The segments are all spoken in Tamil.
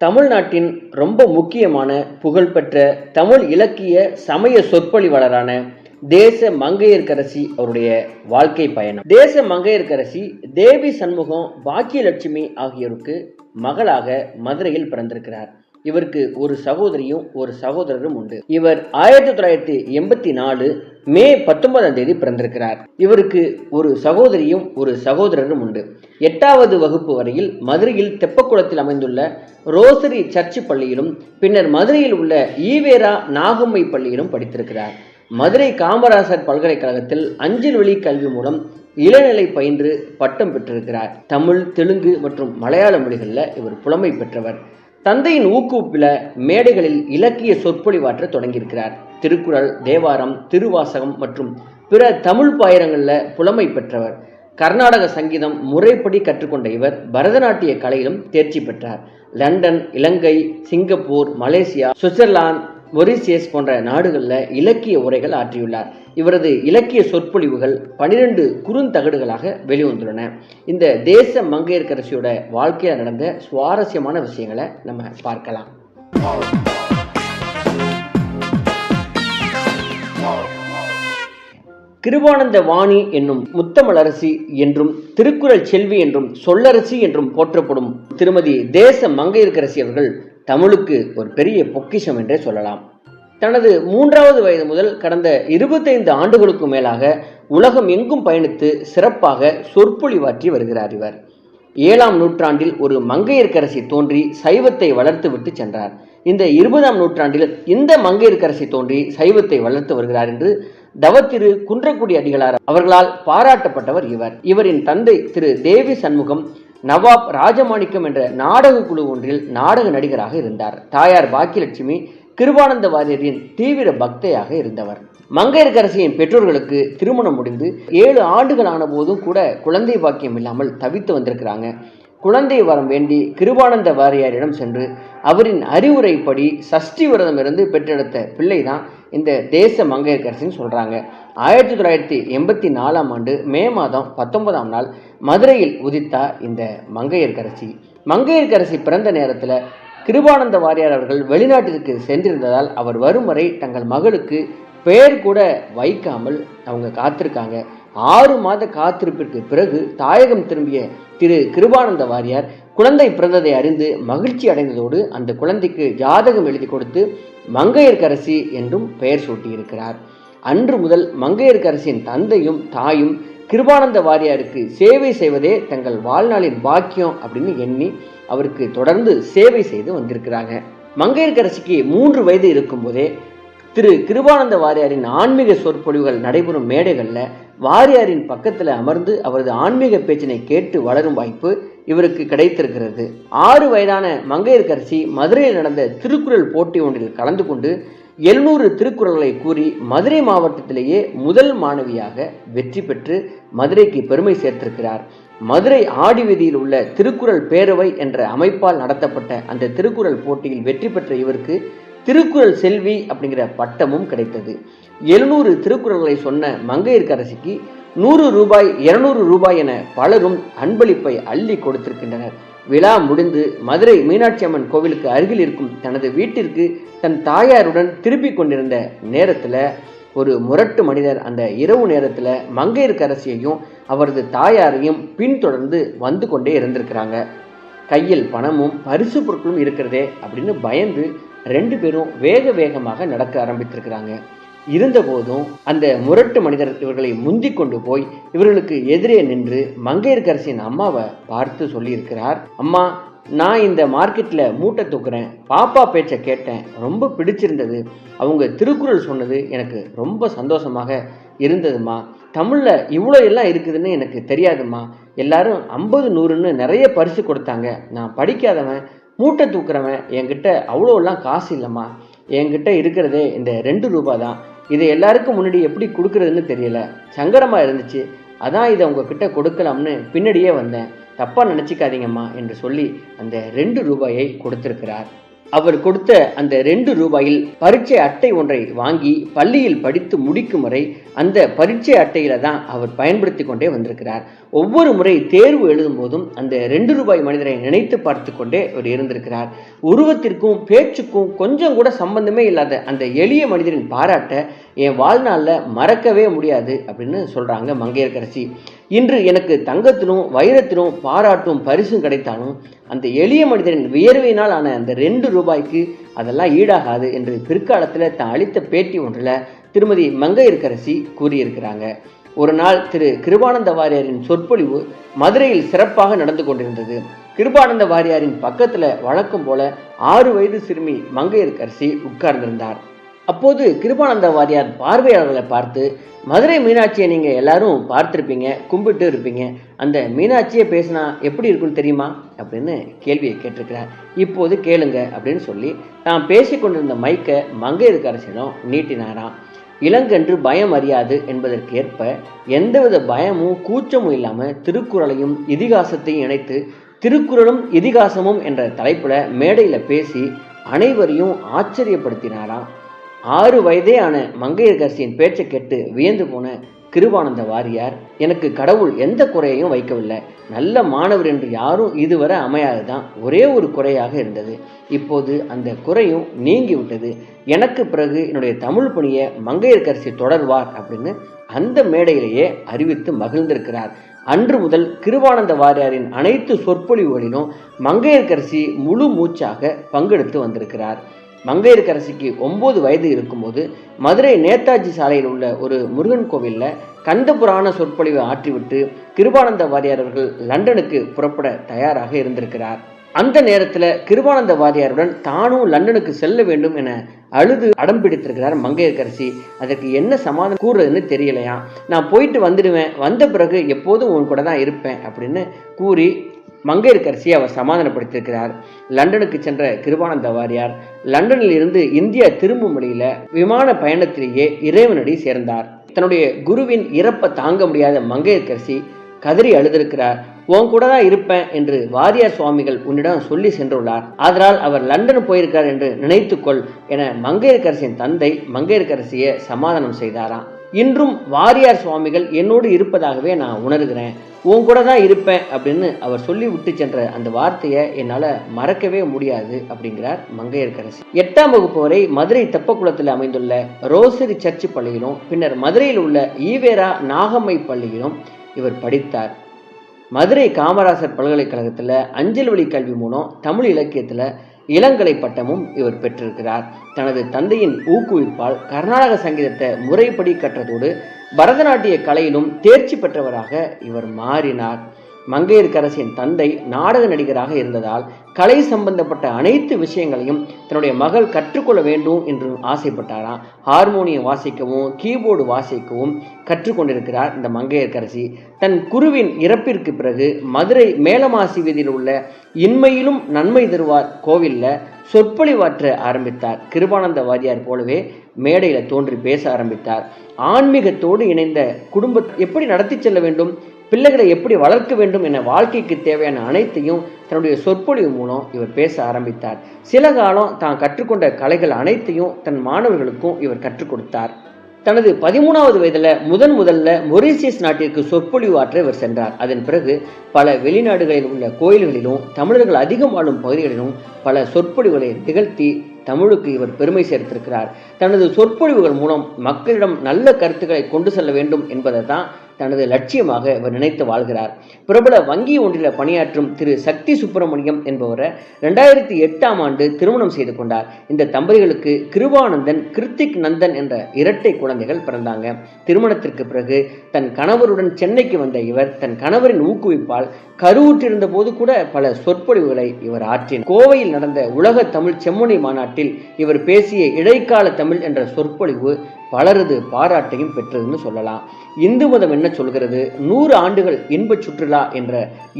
தமிழ்நாட்டின் ரொம்ப முக்கியமான புகழ்பெற்ற தமிழ் இலக்கிய சமய சொற்பொழிவாளரான தேச மங்கையர்கரசி அவருடைய வாழ்க்கை பயணம். தேச மங்கையர்கரசி தேவி சண்முகம் பாக்கியலட்சுமி ஆகியோருக்கு மகளாக மதுரையில் பிறந்திருக்கிறார். இவருக்கு ஒரு சகோதரியும் ஒரு சகோதரரும் உண்டு. இவர் ஆயிரத்தி தொள்ளாயிரத்தி எண்பத்தி நாலு மே பத்தொன்பதாம் தேதி பிறந்திருக்கிறார். இவருக்கு ஒரு சகோதரியும் ஒரு சகோதரரும் உண்டு. எட்டாவது வகுப்பு வரையில் மதுரையில் தெப்பக்குளத்தில் அமைந்துள்ள ரோசரி சர்ச்சு பள்ளியிலும் பின்னர் மதுரையில் உள்ள ஈவேரா நாகம்மை பள்ளியிலும் படித்திருக்கிறார். மதுரை காமராசர் பல்கலைக்கழகத்தில் அஞ்சல் வழி கல்வி மூலம் இளநிலை பயின்று பட்டம் பெற்றிருக்கிறார். தமிழ் தெலுங்கு மற்றும் மலையாள மொழிகளில் இவர் புலமை பெற்றவர். தந்தையின் ஊக்குவிப்பில் மேடைகளில் இலக்கிய சொற்பொழிவாற்ற தொடங்கியிருக்கிறார். திருக்குறள் தேவாரம் திருவாசகம் மற்றும் பிற தமிழ் பாயிரங்களில் புலமை பெற்றவர். கர்நாடக சங்கீதம் முறைப்படி கற்றுக்கொண்ட இவர் பரதநாட்டிய கலையிலும் தேர்ச்சி பெற்றார். London Ilangai Singapore Malaysia Switzerland Mauritius போன்ற நாடுகளில் இலக்கிய உரைகள் ஆற்றியுள்ளார். இவரது இலக்கிய சொற்பொழிவுகள் பனிரெண்டு குறுந்தகடுகளாக வெளிவந்துள்ளன. இந்த தேச மங்கையர்கரசியோட வாழ்க்கையில் நடந்த சுவாரஸ்யமான விஷயங்களை நம்ம பார்க்கலாம். கிருபானந்த வாணி என்னும் முத்தமிழரசி என்றும் திருக்குறள் செல்வி என்றும் சொல்லரசி என்றும் போற்றப்படும் திருமதி தேச மங்கையர்க்கரசி அவர்கள் தமிழுக்கு ஒரு பெரிய பொக்கிஷம் என்றே சொல்லலாம். தனது மூன்றாவது வயது முதல் கடந்த இருபத்தைந்து ஆண்டுகளுக்கு மேலாக உலகம் எங்கும் பயணித்து சிறப்பாக சொற்பொழிவாற்றி வருகிறார் இவர். ஏழாம் நூற்றாண்டில் ஒரு மங்கையர்க்கரசி தோன்றி சைவத்தை வளர்த்து விட்டு சென்றார். இந்த இருபதாம் நூற்றாண்டில் இந்த மங்கையர்க்கரசி தோன்றி சைவத்தை வளர்த்து வருகிறார் என்று தவத்திரு குன்றக்குடி அடிகளார் அவர்களால் பாராட்டப்பட்டவர் இவர். இவரின் தந்தை திரு தேவி சண்முகம் நவாப் ராஜமாணிக்கம் என்ற நாடக குழு ஒன்றில் நாடக நடிகராக இருந்தார். தாயார் பாக்கியலட்சுமி கிருபானந்த வாரியரின் தீவிர பக்தையாக இருந்தவர். மங்கையர்கரசியின் பெற்றோர்களுக்கு திருமணம் முடிந்து ஏழு ஆண்டுகள் ஆன போதும் கூட குழந்தை பாக்கியம் இல்லாமல் தவித்து வந்திருக்கிறாங்க. குழந்தை வரம் வேண்டி கிருபானந்த வாரியாரிடம் சென்று அவரின் அறிவுரைப்படி சஷ்டி விரதம் இருந்து பெற்றெடுத்த பிள்ளை தான் இந்த தேச மங்கையர்கரசின்னு சொல்கிறாங்க ஆயிரத்தி தொள்ளாயிரத்தி எண்பத்தி நாலாம் ஆண்டு மே மாதம் பத்தொன்பதாம் நாள் மதுரையில் உதித்தார் இந்த மங்கையர்கரசி மங்கையர்கரசி பிறந்த நேரத்தில் கிருபானந்த வாரியார் அவர்கள் வெளிநாட்டிற்கு சென்றிருந்ததால் அவர் வரும் வரை தங்கள் மகளுக்கு பெயர் கூட வைக்காமல் அவங்க காத்திருக்காங்க. ஆறு மாத காத்திருப்பிற்கு பிறகு தாயகம் திரும்பிய திரு கிருபானந்த வாரியார் குழந்தை பிறந்ததை அறிந்து மகிழ்ச்சி அடைந்ததோடு அந்த குழந்தைக்கு ஜாதகம் எழுதி கொடுத்து மங்கையர்க்கரசி என்றும் பெயர் சூட்டியிருக்கிறார். அன்று முதல் மங்கையர்கரசியின் தந்தையும் தாயும் கிருபானந்த வாரியாருக்கு சேவை செய்வதே தங்கள் வாழ்நாளின் பாக்கியம் அப்படின்னு எண்ணி அவருக்கு தொடர்ந்து சேவை செய்து வந்திருக்கிறாங்க. மங்கையர்கரசிக்கு மூன்று வயது இருக்கும்போதே திரு கிருபானந்த வாரியாரின் ஆன்மீக சொற்பொழிவுகள் நடைபெறும் மேடைகளில் வாரியாரின் பக்கத்தில் அமர்ந்து அவரது ஆன்மீக பேச்சினை கேட்டு வளரும் வாய்ப்பு இவருக்கு கிடைத்திருக்கிறது. ஆறு வயதான மங்கையர்கரசி மதுரையில் நடந்த திருக்குறள் போட்டி ஒன்றில் கலந்து கொண்டு எழுநூறு திருக்குறள்களை கூறி மதுரை மாவட்டத்திலேயே முதல் மாணவியாக வெற்றி பெற்று மதுரைக்கு பெருமை சேர்த்திருக்கிறார். மதுரை ஆடிவீதியில் உள்ள திருக்குறள் பேரவை என்ற அமைப்பால் நடத்தப்பட்ட அந்த திருக்குறள் போட்டியில் வெற்றி பெற்ற இவருக்கு திருக்குறள் செல்வி அப்படிங்கிற பட்டமும் கிடைத்தது. எழுநூறு திருக்குறள்களை சொன்ன மங்கையர்க்கரசிக்கு நூறு ரூபாய் இருநூறு ரூபாய் என பலரும் அன்பளிப்பை அள்ளி கொடுத்திருக்கின்றனர். விழா முடிந்து மதுரை மீனாட்சி அம்மன் கோவிலுக்கு அருகில் இருக்கும் தனது வீட்டிற்கு தன் தாயாருடன் திருப்பிக் கொண்டிருந்த நேரத்தில் ஒரு முரட்டு மனிதர் அந்த இரவு நேரத்தில் மங்கையர்க்கரசியையும் அவரது தாயாரையும் பின்தொடர்ந்து வந்து கொண்டே இருந்திருக்கிறாங்க. கையில் பணமும் பரிசு பொருட்களும் இருக்கிறதே அப்படின்னு பயந்து ரெண்டு பேரும் வேக வேகமாக நடக்க ஆரம்பித்திருக்கிறாங்க. இருந்தபோதும் அந்த முரட்டு மனிதர் இவர்களை முந்தி கொண்டு போய் இவர்களுக்கு எதிரே நின்று மங்கையர்கரசின் அம்மாவை பார்த்து சொல்லியிருக்கிறார். அம்மா நான் இந்த மார்க்கெட்டில் மூட்டை தூக்குறேன். பாப்பா பேச்சை கேட்டேன். ரொம்ப பிடிச்சிருந்தது. அவங்க திருக்குறள் சொன்னது எனக்கு ரொம்ப சந்தோஷமாக இருந்ததுமா. தமிழில் இவ்வளோ எல்லாம் இருக்குதுன்னு எனக்கு தெரியாதுமா. எல்லாரும் ஐம்பது நூறுன்னு நிறைய பரிசு கொடுத்தாங்க. நான் படிக்காதவன் மூட்டை தூக்குறவன் என்கிட்ட அவ்வளோலாம் காசு இல்லைம்மா. என்கிட்ட இருக்கிறதே இந்த ரெண்டு ரூபா தான். இதை எல்லாருக்கும் முன்னாடி எப்படி கொடுக்குறதுன்னு தெரியல. சங்கடமாக இருந்துச்சு. அதான் இதை உங்ககிட்ட கொடுக்கலாம்னு பின்னாடியே வந்தேன். தப்பாக நினச்சிக்காதீங்கம்மா என்று சொல்லி அந்த ரெண்டு ரூபாயை கொடுத்திருக்கிறார். அவர் கொடுத்த அந்த ரெண்டு ரூபாயில் பரீட்சை அட்டை ஒன்றை வாங்கி பள்ளியில் படித்து முடிக்கும் வரை அந்த பரீட்சை அட்டையில தான் அவர் பயன்படுத்தி கொண்டே வந்திருக்கிறார். ஒவ்வொரு முறை தேர்வு எழுதும் போதும் அந்த ரெண்டு ரூபாய் மனிதரை நினைத்து பார்த்து கொண்டே அவர் இருந்திருக்கிறார். உருவத்திற்கும் பேச்சுக்கும் கொஞ்சம் கூட சம்பந்தமே இல்லாத அந்த எளிய மனிதரின் பாராட்ட என் வாழ்நாளில் மறக்கவே முடியாது அப்படின்னு சொல்றாங்க மங்கையர்கரசி. இன்று எனக்கு தங்கத்திலும் வைரத்திலும் பாராட்டும் பரிசும் கிடைத்தாலும் அந்த எளிய மனிதரின் வியர்வையினால் ஆன அந்த ரெண்டு ரூபாய்க்கு அதெல்லாம் ஈடாகாது என்று பிற்காலத்தில் தான் அளித்த பேட்டி ஒன்றில் திருமதி மங்கையர்கரசி கூறியிருக்கிறாங்க. ஒரு நாள் திரு கிருபானந்த வாரியாரின் சொற்பொழிவு மதுரையில் சிறப்பாக நடந்து கொண்டிருந்தது. கிருபானந்த வாரியாரின் பக்கத்தில் வழக்கம் போல ஆறு வயது சிறுமி மங்கையர்கரசி உட்கார்ந்திருந்தார். அப்போது கிருபானந்த வாரியார் பார்வையாளர்களை பார்த்து மதுரை மீனாட்சியை நீங்கள் எல்லாரும் பார்த்துருப்பீங்க கும்பிட்டு இருப்பீங்க. அந்த மீனாட்சியை பேசினா எப்படி இருக்குன்னு தெரியுமா? அப்படின்னு கேள்வியை கேட்டிருக்கிறார். இப்போது கேளுங்க அப்படின்னு சொல்லி தான் பேசி கொண்டிருந்த மைக்கை மங்கையர்கரசிடம் நீட்டினாராம். இளங்கன்று பயம் அறியாது என்பதற்கு ஏற்ப எந்தவித பயமும் கூச்சமும் இல்லாமல் திருக்குறளையும் இதிகாசத்தையும் இணைத்து திருக்குறளும் இதிகாசமும் என்ற தலைப்பில் மேடையில் பேசி அனைவரையும் ஆச்சரியப்படுத்தினாராம். ஆறு வயதேயான மங்கையர்கரசியின் பேச்சை கேட்டு வியந்து போன கிருபானந்த வாரியார் எனக்கு கடவுள் எந்த குறையையும் வைக்கவில்லை. நல்ல மாணவர் என்று யாரும் இதுவரை அமையாதுதான் ஒரே ஒரு குறையாக இருந்தது. இப்போது அந்த குறையும் நீங்கி விட்டது எனக்கு பிறகு என்னுடைய தமிழ் பணியை மங்கையர்கரசி தொடர்வார் அப்படின்னு அந்த மேடையிலேயே அறிவித்து மகிழ்ந்திருக்கிறார். அன்று முதல் கிருபானந்த வாரியாரின் அனைத்து சொற்பொழிவுகளிலும் மங்கையர்கரசி முழு மூச்சாக பங்கெடுத்து வந்திருக்கிறார். மங்கையர்கரசிக்கு ஒம்பது வயது இருக்கும்போது மதுரை நேதாஜி சாலையில் உள்ள ஒரு முருகன் கோவிலில் கந்த புராண சொற்பொழிவை ஆற்றிவிட்டு கிருபானந்த வாரியார் அவர்கள் லண்டனுக்கு புறப்பட தயாராக இருந்திருக்கிறார். அந்த நேரத்தில் கிருபானந்த வாரியாருடன் தானும் லண்டனுக்கு செல்ல வேண்டும் என அழுது அடம் பிடித்திருக்கிறார் மங்கையர்கரசி. அதற்கு என்ன சமாதானம் கூறுறதுன்னு தெரியலையா? நான் போயிட்டு வந்துடுவேன். வந்த பிறகு எப்போதும் உன் கூட தான் இருப்பேன் அப்படின்னு கூறி மங்கையர்கரசியை அவர் சமாதானப்படுத்தியிருக்கிறார். லண்டனுக்கு சென்ற கிருபானந்த வாரியார் லண்டனில் இருந்து இந்தியா திரும்பும் வழியில விமான பயணத்திலேயே இறைவனடி சேர்ந்தார். தன்னுடைய குருவின் இறப்பை தாங்க முடியாத மங்கையர்கரசி கதறி அழுதிருக்கிறார். உன் கூட தான் இருப்பேன் என்று வாரியார் சுவாமிகள் உன்னிடம் சொல்லி சென்றுள்ளார். அதனால் அவர் லண்டன் போயிருக்கார் என்று நினைத்துக்கொள் என மங்கையர்கரசியின் தந்தை மங்கையர்கரசியை சமாதானம் செய்தாராம். இன்றும் வாரியார் சுவாமிகள் என்னோடு இருப்பதாகவே நான் உணர்கிறேன். உன் கூட தான் இருப்பேன் அப்படின்னு அவர் சொல்லி விட்டு சென்ற அந்த வார்த்தையை என்னால் மறக்கவே முடியாது அப்படிங்கிறார் மங்கையர்கரசி. எட்டாம் வகுப்பு வரை மதுரை தெப்பக்குளத்தில் அமைந்துள்ள ரோசரி சர்ச் பள்ளியிலும் பின்னர் மதுரையில் உள்ள ஈவேரா நாகம்மை பள்ளியிலும் இவர் படித்தார். மதுரை காமராசர் பல்கலைக்கழகத்தில் அஞ்சல் வழி கல்வி மூலம் தமிழ் இலக்கியத்தில் இளங்கலை பட்டமும் இவர் பெற்றிருக்கிறார். தனது தந்தையின் ஊக்குவிப்பால் கர்நாடக சங்கீதத்தை முறைப்படி கற்றதோடு பரதநாட்டிய கலையிலும் தேர்ச்சி பெற்றவராக இவர் மாறினார். மங்கையர்க்கரசின் தந்தை நாடக நடிகராக இருந்ததால் கலை சம்பந்தப்பட்ட அனைத்து விஷயங்களையும் தன்னுடைய மகள் கற்றுக்கொள்ள வேண்டும் என்று ஆசைப்பட்டாராம். ஹார்மோனியம் வாசிக்கவும் கீபோர்டு வாசிக்கவும் கற்றுக்கொண்டிருக்கிறார் இந்த மங்கையர்கரசி தன் குருவின் இறப்பிற்கு பிறகு மதுரை மேலமாசி வீதியில் உள்ள இன்மையிலும் நன்மை தருவார் கோவிலில் சொற்பொழிவாற்ற ஆரம்பித்தார். கிருபானந்த வாரியார் போலவே மேடையில் தோன்றி பேச ஆரம்பித்தார். ஆன்மீகத்தோடு இணைந்த குடும்பத்தை எப்படி நடத்தி செல்ல வேண்டும்? பிள்ளைகளை எப்படி வளர்க்க வேண்டும் என வாழ்க்கைக்கு தேவையான அனைத்தையும் தன்னுடைய சொற்பொழிவு மூலம் இவர் பேச ஆரம்பித்தார். சில காலம் தான் கற்றுக்கொண்ட கலைகள் அனைத்தையும் தன் மாணவர்களுக்கும் இவர் கற்றுக் கொடுத்தார். தனது பதிமூணாவது வயதில் முதன் முதல்ல மொரீசியஸ் நாட்டிற்கு சொற்பொழிவு ஆற்ற இவர் சென்றார். அதன் பிறகு பல வெளிநாடுகளில் உள்ள கோயில்களிலும் தமிழர்கள் அதிகம் வாழும் பகுதிகளிலும் பல சொற்பொழிவுகளை நிகழ்த்தி தமிழுக்கு இவர் பெருமை சேர்த்திருக்கிறார். தனது சொற்பொழிவுகள் மூலம் மக்களிடம் நல்ல கருத்துக்களை கொண்டு செல்ல வேண்டும் என்பதை தான் தனது லட்சியமாக இவர் நினைத்து வாழ்கிறார். பிரபல வங்கி ஒன்றில் பணியாற்றும் திரு சக்தி சுப்பிரமணியம் என்பவரை ரெண்டாயிரத்தி எட்டாம் ஆண்டு திருமணம் செய்து கொண்டார். இந்த தம்பதிகளுக்கு கிருபானந்தன் கிருத்திக் நந்தன் என்ற இரட்டை குழந்தைகள் பிறந்தாங்க. திருமணத்திற்கு பிறகு தன் கணவருடன் சென்னைக்கு வந்த இவர் தன் கணவரின் ஊக்குவிப்பால் கருவுற்றிருந்த போது கூட பல சொற்பொழிவுகளை இவர் ஆற்றினார். கோவையில் நடந்த உலக தமிழ் செம்மொழி மாநாட்டில் இவர் பேசிய இடைக்கால தமிழ் என்ற சொற்பொழிவு பலரது பாராட்டையும் பெற்றதுன்னு சொல்லலாம். இந்து மதம் என்ன சொல்கிறது? நூறு ஆண்டுகள் இன்ப சுற்றுலா என்ற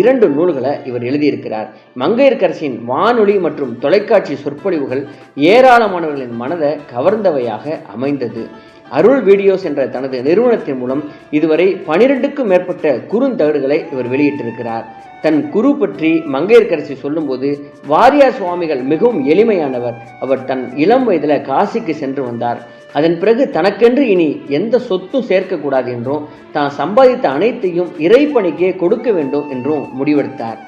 இரண்டு நூல்களை இவர் எழுதியிருக்கிறார். மங்கையர்கரசின் வானொலி மற்றும் தொலைக்காட்சி சொற்பொழிவுகள் ஏராளமானவர்களின் மனதை கவர்ந்தவையாக அமைந்தது. அருள் வீடியோஸ் என்ற தனது நிறுவனத்தின் மூலம் இதுவரை பனிரெண்டுக்கும் மேற்பட்ட குறுந்தகடுகளை இவர் வெளியிட்டிருக்கிறார். தன் குரு பற்றி மங்கையர்கரசி சொல்லும்போது வாரியார் சுவாமிகள் மிகவும் எளிமையானவர். அவர் தன் இளம் வயதில் காசிக்கு சென்று வந்தார். அதன் பிறகு தனக்கென்று இனி எந்த சொத்தும் சேர்க்கக்கூடாது என்றும் தான் சம்பாதித்த அனைத்தையும் இறைப்பணிக்கே கொடுக்க வேண்டும் என்றும் முடிவெடுத்தார்.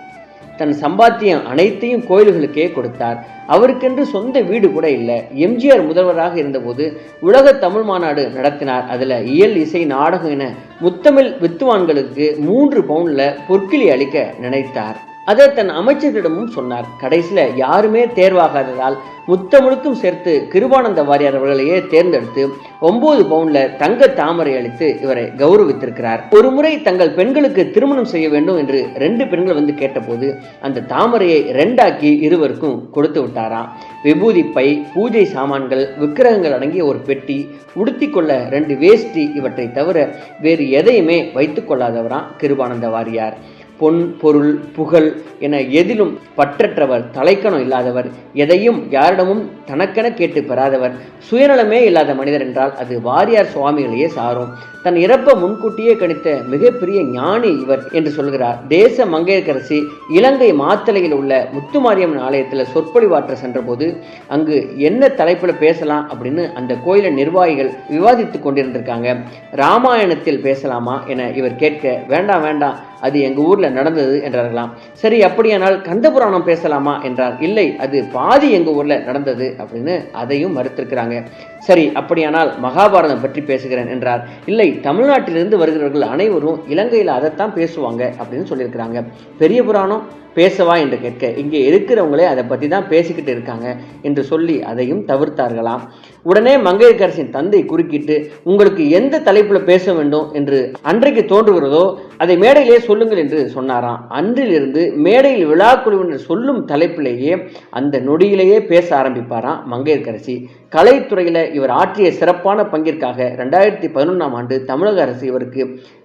தன் சம்பாத்தியம் அனைத்தையும் கோயில்களுக்கே கொடுத்தார். அவருக்கென்று சொந்த வீடு கூட இல்லை. எம்ஜிஆர் முதல்வராக இருந்தபோது உலக தமிழ் மாநாடு நடத்தினார். அதில் இயல் இசை நாடகம் என முத்தமிழ் வித்துவான்களுக்கு மூன்று பவுனில் பொற்கிளி அளிக்க நினைத்தார். அதை தன் அமைச்சர்களிடமும் சொன்னார். கடைசியில் யாருமே தேர்வாகாததால் முத்தமுழுக்கும் சேர்த்து கிருபானந்த வாரியார் அவர்களையே தேர்ந்தெடுத்து ஒன்பது பவுன்ல தங்க தாமரை அளித்து இவரை கௌரவித்திருக்கிறார். ஒரு முறை தங்கள் பெண்களுக்கு திருமணம் செய்ய வேண்டும் என்று ரெண்டு பெண்கள் வந்து கேட்டபோது அந்த தாமரையை ரெண்டாக்கி இருவருக்கும் கொடுத்து விட்டாராம் விபூதி பை பூஜை சாமான்கள் விக்கிரகங்கள் அடங்கிய ஒரு பெட்டி உடுத்தி கொள்ள ரெண்டு வேஷ்டி இவற்றை தவிர வேறு எதையுமே வைத்துக்கொள்ளாதவராம் கிருபானந்த வாரியார்? பொன் பொருள் புகழ் என எதிலும் பற்றற்றவர் தலைக்கணம் இல்லாதவர் எதையும் யாரிடமும் தனக்கென கேட்டு பெறாதவர். சுயநலமே இல்லாத மனிதர் என்றால் அது வாரியார் சுவாமிகளையே சாரும். தன் இறப்ப முன்கூட்டியே கணித்த மிகப்பெரிய ஞானி இவர் என்று சொல்கிறார். தேச மங்கையர்கரசி இலங்கை மாத்தளையில் உள்ள முத்துமாரியம்மன் ஆலயத்தில் சொற்பொழிவாற்ற சென்றபோது அங்கு என்ன தலைப்பில் பேசலாம் அப்படின்னு அந்த கோயில நிர்வாகிகள் விவாதித்து கொண்டிருந்திருக்காங்க. ராமாயணத்தில் பேசலாமா என இவர் கேட்க வேண்டாம் வேண்டாம். அது எங்க ஊர்ல நடந்தது என்றார்களாம். சரி அப்படியானால் கந்தபுராணம் பேசலாமா என்றார். இல்லை அது பாதி எங்க ஊர்ல நடந்தது அப்படின்னு அதையும் மறுத்திருக்கிறாங்க. சரி அப்படியானால் மகாபாரதம் பற்றி பேசுகிறேன் என்றார். இல்லை தமிழ்நாட்டிலிருந்து வருகிறவர்கள் அனைவரும் இலங்கையில் அதைத்தான் பேசுவாங்க அப்படின்னு சொல்லியிருக்கிறாங்க. பெரிய புராணம் பேசவா என்று கேட்க இங்கே இருக்கிறவங்களே அதை பற்றி தான் பேசிக்கிட்டு இருக்காங்க என்று சொல்லி அதையும் தவிர்த்தார்களாம். உடனே மங்கையர்கரசின் தந்தை குறுக்கிட்டு உங்களுக்கு எந்த தலைப்பில் பேச வேண்டும் என்று அன்றைக்கு தோன்றுகிறதோ அதை மேடையிலே சொல்லுங்கள் என்று சொன்னாராம். அன்றிலிருந்து மேடையில் விழா குழுவினர் சொல்லும் தலைப்பிலேயே அந்த நொடியிலேயே பேச ஆரம்பிப்பாராம் மங்கையர்கரசி கலைத்துறையில் இவர் ஆற்றிய சிறப்பான பங்கிற்காக ரெண்டாயிரத்தி பதினொன்றாம் ஆண்டு தமிழக அரசு இவருக்கு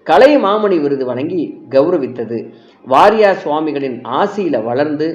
கலை மாமணி விருது வழங்கி கௌரவித்தது. வாரியார் சுவாமிகளின் ஆசியில வளர்ந்து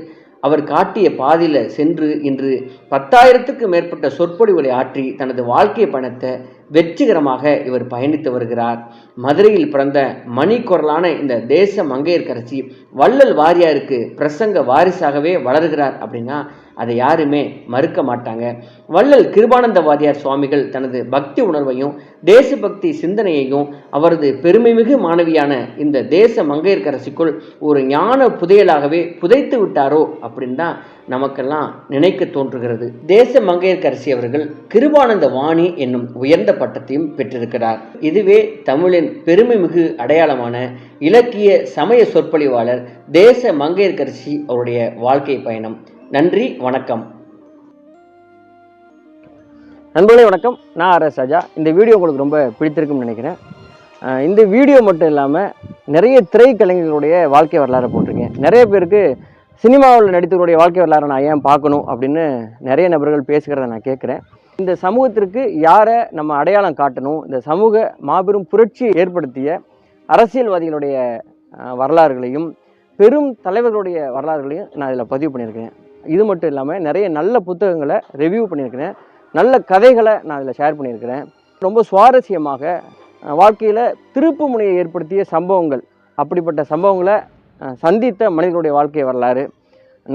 அவர் காட்டிய பாதையில் சென்று இன்று பத்தாயிரத்துக்கு மேற்பட்ட சொற்பொழிவுகளை ஆற்றி தனது வாழ்க்கை பணத்தை வெற்றிகரமாக இவர் பயணித்து வருகிறார். மதுரையில் பிறந்த மணிக்குரலான இந்த தேச மங்கையர்கரசி வள்ளல் வாரியாருக்கு பிரசங்க வாரிசாகவே வளர்கிறார் அப்படின்னா அதை யாருமே மறுக்க மாட்டாங்க. வள்ளல் கிருபானந்த வாரியார் சுவாமிகள் தனது பக்தி உணர்வையும் தேசபக்தி சிந்தனையையும் அவரது பெருமைமிகு மாணவியான இந்த தேச மங்கையர்கரசிக்குள் ஒரு ஞான புதையலாகவே புதைத்து விட்டாரோ அப்படின்னு தான் நமக்கெல்லாம் நினைக்க தோன்றுகிறது. தேச மங்கையர்கரசி அவர்கள் கிருபானந்த வாணி என்னும் உயர்ந்த பட்டத்தையும் பெற்றிருக்கிறார். இதுவே தமிழின் பெருமைமிகு அடையாளமான இலக்கிய சமய சொற்பொழிவாளர் தேச மங்கையர்கரசி அவருடைய வாழ்க்கை பயணம். நன்றி வணக்கம். நண்பர்களே வணக்கம். நான் ஆர் எஸ் ராஜா. இந்த வீடியோ உங்களுக்கு ரொம்ப பிடித்திருக்கும்னு நினைக்கிறேன். இந்த வீடியோ மட்டும் இல்லாமல் நிறைய திரைக்கலைஞர்களுடைய வாழ்க்கை வரலாறு போட்டிருக்கேன். நிறைய பேருக்கு சினிமாவில் நடித்தவருடைய வாழ்க்கை வரலாறு நான் ஏன் பார்க்கணும் அப்படின்னு நிறைய நபர்கள் பேசுகிறத நான் கேட்குறேன். இந்த சமூகத்திற்கு யாரை நம்ம அடையாளம் காட்டணும்? இந்த சமூக மாபெரும் புரட்சி ஏற்படுத்திய அரசியல்வாதிகளுடைய வரலாறுகளையும் பெரும் தலைவர்களுடைய வரலாறுகளையும் நான் இதில் பதிவு பண்ணியிருக்கேன். இது மட்டும் இல்லாமல் நிறைய நல்ல புத்தகங்களை ரிவ்யூ பண்ணியிருக்கிறேன். நல்ல கதைகளை நான் இதில் ஷேர் பண்ணியிருக்கிறேன். ரொம்ப சுவாரஸ்யமாக வாழ்க்கையில் திருப்பு முனையை ஏற்படுத்திய சம்பவங்கள் அப்படிப்பட்ட சம்பவங்களை சந்தித்த மனிதர்களுடைய வாழ்க்கை வரலாறு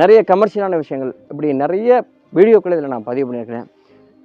நிறைய கமர்ஷியலான விஷயங்கள் இப்படி நிறைய வீடியோக்களை இதில் நான் பதிவு பண்ணியிருக்கிறேன்.